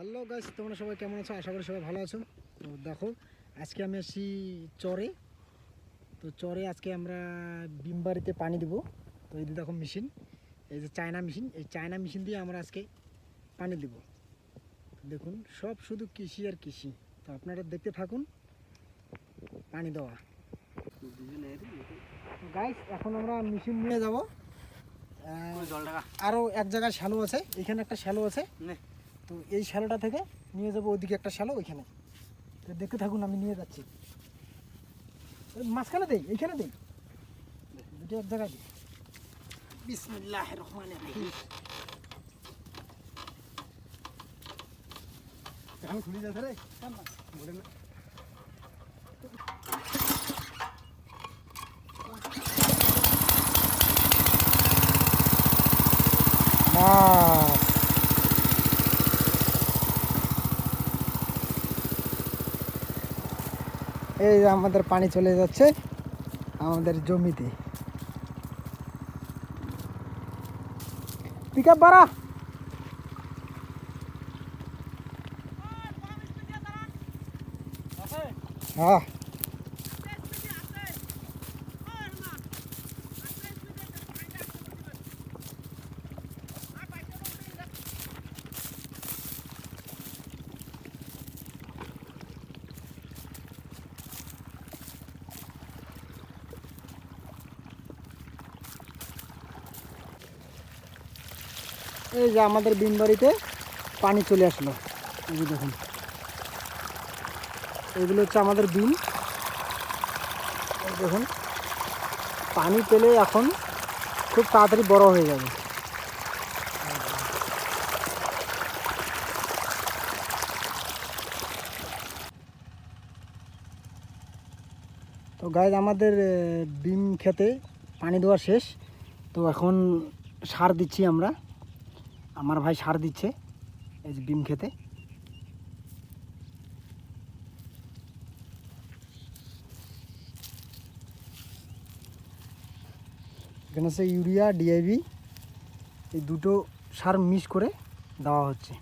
Hello guys তোমরা সবাই কেমন আছো? আশা করি সবাই ভালো আছো। তো দেখো আজকে আমি আসছি চরে। তো চরে আজকে আমরা বিমবাড়িতে পানি দিব। তো এই দেখো মেশিন এই যে চায়না মেশিন এই চায়না মেশিন দিয়ে আমরা আজকে পানি দিব। দেখুন সব শুধু কৃষি আর কৃষি। তো আপনারা দেখতে থাকুন পানি দেওয়া। তো গাইস এখন আমরা মেশিন নিয়ে যাব। আরও এক জায়গায় শ্যালো আছে এখানে একটা শ্যালো আছে। তো এই শ্যালোটা থেকে নিয়ে যাব ওইদিকে একটা শ্যালো ওইখানে। তো দেখতে থাকুন আমি নিয়ে যাচ্ছি। মাঝখানে দেই এইখানে দেই। দুটো এক জায়গায় দিই। বিসমিল্লাহ রহমান খুলে যাচ্ছে রে। মাছ। এই যে আমাদের পানি চলে যাচ্ছে আমাদের জমিতে। পিক আপ বাড়া। হ্যাঁ এই যে আমাদের বিনবাড়িতে পানি চলে আসলো। এই যে দেখুন। এগুলো হচ্ছে আমাদের এই দেখুন। পানি পেলে এখন খুব তাড়াতাড়ি বড় হয়ে যাবে। তো গায়ে আমাদের বিম খেতে পানি দেওয়া শেষ। তো এখন সার দিচ্ছি আমরা। আমার ভাই সার দিচ্ছে এই যে ডিম খেতে। এখানে সে ইউরিয়া, ডিআইবি, এই দুটো সার মিক্স করে দেওয়া হচ্ছে।